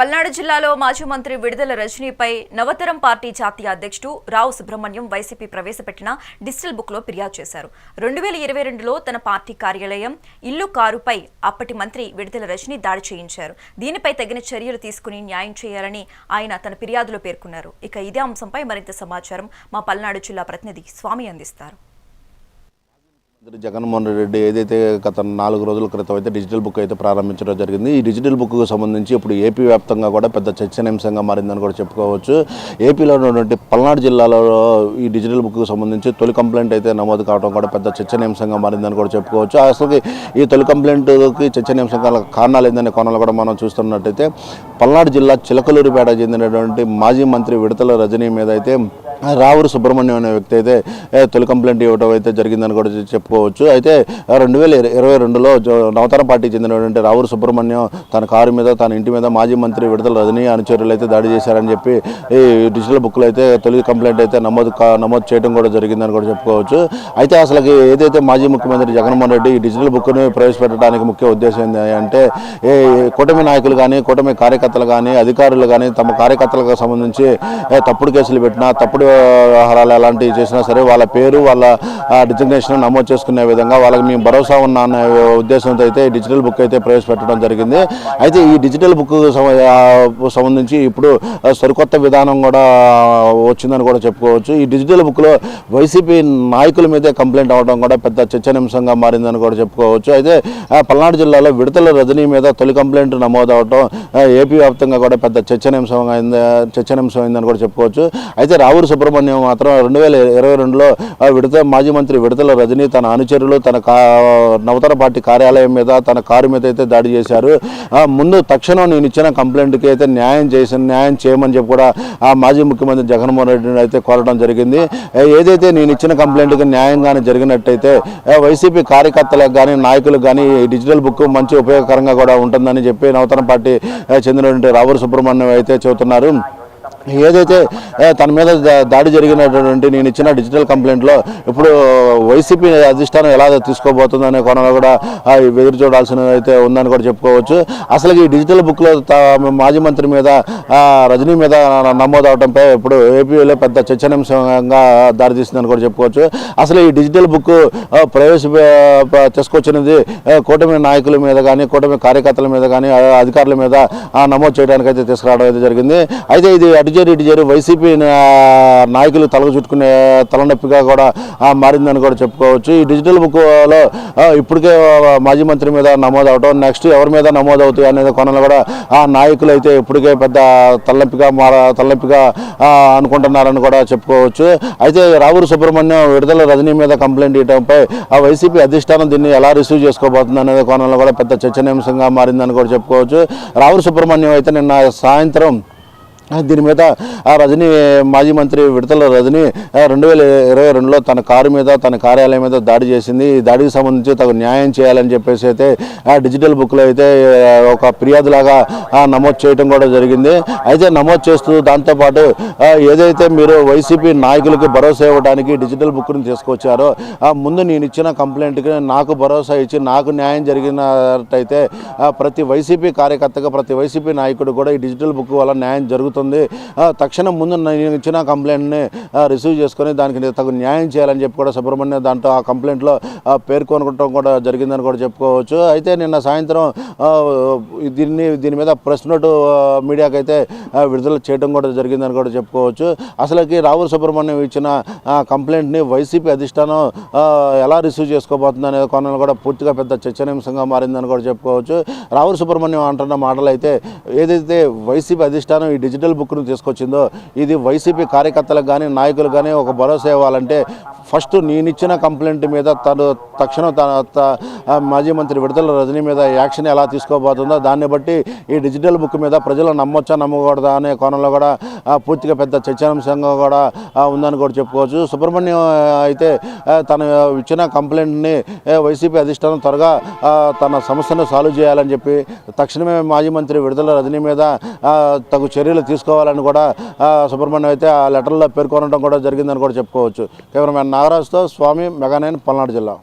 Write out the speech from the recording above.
పల్నాడు జిల్లాలో మాజీ మంత్రి విడుదల రజనీపై నవతరం పార్టీ జాతీయ అధ్యక్షుడు రావు సుబ్రహ్మణ్యం వైసీపీ ప్రవేశపెట్టిన డిజిటల్ బుక్లో ఫిర్యాదు చేశారు. రెండు వేల ఇరవై రెండులో తన పార్టీ కార్యాలయం ఇల్లు కారుపై అప్పటి మంత్రి విడుదల రజనీ దాడి చేయించారు. దీనిపై తగిన చర్యలు తీసుకుని న్యాయం చేయాలని ఆయన తన ఫిర్యాదులో పేర్కొన్నారు. ఇక ఇదే అంశంపై మరింత సమాచారం మా పల్నాడు జిల్లా ప్రతినిధి స్వామి అందిస్తారు. జగన్మోహన్ రెడ్డి ఏదైతే గత నాలుగు రోజుల క్రితం అయితే డిజిటల్ బుక్ అయితే ప్రారంభించడం జరిగింది. ఈ డిజిటల్ బుక్కు సంబంధించి ఇప్పుడు ఏపీ వ్యాప్తంగా కూడా పెద్ద చర్చనీయాంశంగా మారిందని కూడా చెప్పుకోవచ్చు. ఏపీలో ఉన్నటువంటి పల్నాడు జిల్లాలో ఈ డిజిటల్ బుక్కు సంబంధించి తొలి కంప్లైంట్ అయితే నమోదు కావడం కూడా పెద్ద చర్చనీయాంశంగా మారిందని కూడా చెప్పుకోవచ్చు. అసలు ఈ తొలి కంప్లైంట్కి చర్చనీయాంశంగా కారణాలు ఏందనే కోణాలు కూడా మనం చూస్తున్నట్టయితే పల్నాడు జిల్లా చిలకలూరుపేట చెందినటువంటి మాజీ మంత్రి విడతల రజనీ మీద అయితే రావురు సుబ్రహ్మణ్యం అనే వ్యక్తి అయితే తొలి కంప్లైంట్ ఇవ్వడం అయితే జరిగిందని కూడా చెప్పుకోవచ్చు. అయితే రెండు వేల ఇరవై రెండులో నవతర పార్టీ చెందినటువంటి రావురు సుబ్రహ్మణ్యం తన కారు మీద తన ఇంటి మీద మాజీ మంత్రి విడుదల రజనీ అనుచరులు అయితే దాడి చేశారని చెప్పి ఈ డిజిటల్ బుక్లో అయితే తొలి కంప్లైంట్ అయితే నమోదు నమోదు చేయడం కూడా జరిగిందని కూడా చెప్పుకోవచ్చు. అయితే అసలు ఏదైతే మాజీ ముఖ్యమంత్రి జగన్మోహన్ రెడ్డి ఈ డిజిటల్ బుక్ను ప్రవేశపెట్టడానికి ముఖ్య ఉద్దేశం ఏంది అంటే ఏ కూటమి నాయకులు కానీ కూటమి కార్యకర్తలు కానీ అధికారులు కానీ తమ కార్యకర్తలకు సంబంధించి ఏ, తప్పుడు కేసులు పెట్టినా తప్పుడు వ్యవహారాలు ఎలాంటివి చేసినా సరే వాళ్ళ పేరు వాళ్ళ డిజిగ్నేషన్ నమోదు చేసుకునే విధంగా వాళ్ళకి మేము భరోసా ఉన్న అనే ఉద్దేశంతో అయితే డిజిటల్ బుక్ అయితే ప్రవేశపెట్టడం జరిగింది. అయితే ఈ డిజిటల్ బుక్ సంబంధించి ఇప్పుడు సరికొత్త విధానం కూడా వచ్చిందని కూడా చెప్పుకోవచ్చు. ఈ డిజిటల్ బుక్లో వైసీపీ నాయకుల మీదే కంప్లైంట్ అవ్వడం కూడా పెద్ద చర్చనీయాంశంగా మారిందని కూడా చెప్పుకోవచ్చు. అయితే ఆ, పల్నాడు జిల్లాలో విడతల రజనీ మీద తొలి కంప్లైంట్ నమోదు అవడం ఏపీ వ్యాప్తంగా కూడా పెద్ద చర్చనీయాంశం అయింది చర్చనీయాంశం అయిందని కూడా చెప్పుకోవచ్చు. అయితే రావూరు సుబ్రహ్మణ్యం మాత్రం రెండు వేల ఇరవై రెండులో విడత మాజీ మంత్రి విడతల రజనీ తన అనుచరులు తన కా నవతర పార్టీ కార్యాలయం మీద తన కారు మీద అయితే దాడి చేశారు. ముందు తక్షణం నేను ఇచ్చిన కంప్లైంట్కి అయితే న్యాయం చేసిన న్యాయం చేయమని చెప్పి కూడా ఆ మాజీ ముఖ్యమంత్రి జగన్మోహన్ రెడ్డిని అయితే కోరడం జరిగింది. ఏదైతే నేను ఇచ్చిన కంప్లైంట్కి న్యాయంగానే జరిగినట్టయితే వైసీపీ కార్యకర్తలకు కానీ నాయకులకు కానీ ఈ డిజిటల్ బుక్ మంచి ఉపయోగకరంగా కూడా ఉంటుందని చెప్పి నవతన పార్టీ చెందినటువంటి రావుల సుబ్రహ్మణ్యం అయితే చెబుతున్నారు. ఏదైతే తన మీద దా- దాడి జరిగినటువంటి నేను ఇచ్చిన డిజిటల్ కంప్లైంట్లో ఇప్పుడు వైసీపీ అధిష్టానం ఎలా తీసుకోబోతుందనే కోణంలో కూడా ఎదురు చూడాల్సిన అయితే ఉందని కూడా చెప్పుకోవచ్చు. అసలు ఈ డిజిటల్ బుక్లో మాజీ మంత్రి మీద రజనీ మీద నమోదు అవడంపై ఇప్పుడు ఏపీలో పెద్ద చర్చనీయాంశంగా దారితీస్తుందని కూడా చెప్పుకోవచ్చు. అసలు ఈ డిజిటల్ బుక్ ప్రవేశ తీసుకొచ్చినది కూటమి నాయకుల మీద కానీ కూటమి కార్యకర్తల మీద కానీ అధికారుల మీద నమోదు చేయడానికి అయితే తీసుకురావడం అయితే జరిగింది. అయితే ఇది అటు చేరి ఇటు చేరి వైసీపీ నాయకులు తలకు చుట్టుకునే తలనొప్పిగా కూడా మారిందని కూడా చెప్పుకోవచ్చు. ఈ డిజిటల్ బుక్లో ఇప్పటికే మాజీ మంత్రి మీద నమోదు అవటం నెక్స్ట్ ఎవరి మీద నమోదు అవుతాయి అనేది కోణంలో కూడా ఆ నాయకులు అయితే ఇప్పటికే పెద్ద తలనొప్పిగా మార తలనొప్పిగా అనుకుంటున్నారని కూడా చెప్పుకోవచ్చు. అయితే రావూరు సుబ్రహ్మణ్యం విడుదల రజనీ మీద కంప్లైంట్ ఇవ్వడంపై ఆ వైసీపీ అధిష్టానం దీన్ని ఎలా రిసీవ్ చేసుకోబోతుంది అనేది కోణంలో కూడా పెద్ద చర్చనీయాంశంగా మారిందని కూడా చెప్పుకోవచ్చు. రావూరు సుబ్రహ్మణ్యం అయితే నిన్న సాయంత్రం దీని మీద ఆ రజనీ మాజీ మంత్రి విడతల రజనీ రెండు వేల ఇరవై రెండులో తన కారు మీద తన కార్యాలయం మీద దాడి చేసింది. ఈ దాడికి సంబంధించి తగు న్యాయం చేయాలని చెప్పేసి అయితే ఆ డిజిటల్ బుక్లో అయితే ఒక ఫిర్యాదులాగా నమోదు చేయడం కూడా జరిగింది. అయితే నమోదు చేస్తూ దాంతోపాటు ఏదైతే మీరు వైసీపీ నాయకులకి భరోసా ఇవ్వడానికి డిజిటల్ బుక్ని తీసుకొచ్చారో ఆ, ముందు నేను ఇచ్చిన కంప్లైంట్కి నాకు భరోసా ఇచ్చి నాకు న్యాయం జరిగినట్టయితే ప్రతి వైసీపీ కార్యకర్తగా ప్రతి వైసీపీ నాయకుడు కూడా ఈ డిజిటల్ బుక్ వల్ల న్యాయం జరుగుతుంది. ఆ, తక్షణం ముందు నేను ఇచ్చిన కంప్లైంట్ని రిసీవ్ చేసుకొని దానికి తగు న్యాయం చేయాలని చెప్పి కూడా సుబ్రహ్మణ్యం దాంట్లో ఆ కంప్లైంట్లో పేర్కొనుకోవటం కూడా జరిగిందని కూడా చెప్పుకోవచ్చు. అయితే నిన్న సాయంత్రం దీన్ని దీని మీద ప్రెస్ నోటు మీడియాకైతే మీడియాకి అయితే విడుదల చేయడం కూడా జరిగిందని కూడా చెప్పుకోవచ్చు. అసలుకి రావుల సుబ్రహ్మణ్యం ఇచ్చిన కంప్లైంట్ని వైసీపీ అధిష్టానం ఎలా రిసీవ్ చేసుకోబోతుంది అనే కోణంలో కూడా పూర్తిగా పెద్ద చర్చనీయాంశంగా మారిందని కూడా చెప్పుకోవచ్చు. రావుల సుబ్రహ్మణ్యం అంటున్న మాటలు అయితే ఏదైతే వైసీపీ అధిష్టానం ఈ డిజిటల్ బుక్ను తీసుకొచ్చిందో ఇది వైసీపీ కార్యకర్తలకు కానీ నాయకులు కానీ ఒక భరోసా ఇవ్వాలంటే ఫస్ట్ నేను ఇచ్చిన కంప్లైంట్ మీద తను తక్షణం తన త- మాజీ మంత్రి విడుదల రజనీ మీద యాక్షన్ ఎలా తీసుకోబోతుందో దాన్ని బట్టి ఈ డిజిటల్ బుక్ మీద ప్రజలు నమ్మొచ్చా నమ్మకూడదా అనే కోణంలో కూడా పూర్తిగా పెద్ద చర్చనాంశంగా కూడా ఉందని కూడా చెప్పుకోవచ్చు. సుబ్రహ్మణ్యం అయితే తన తను ఇచ్చిన కంప్లైంట్ని వైసీపీ అధిష్టానం త్వరగా తన సమస్యను సాల్వ్ చేయాలని చెప్పి తక్షణమే మాజీ మంత్రి విడుదల రజనీ మీద తగు చర్యలు తీసుకోవాలని కూడా సుబ్రహ్మణ్యం అయితే ఆ లెటర్లో పేర్కొనడం కూడా జరిగిందని కూడా చెప్పుకోవచ్చు. కెమెరామ్యాన్ నాగరాజుతో స్వామి మెగానైన్ పల్నాడు జిల్లా.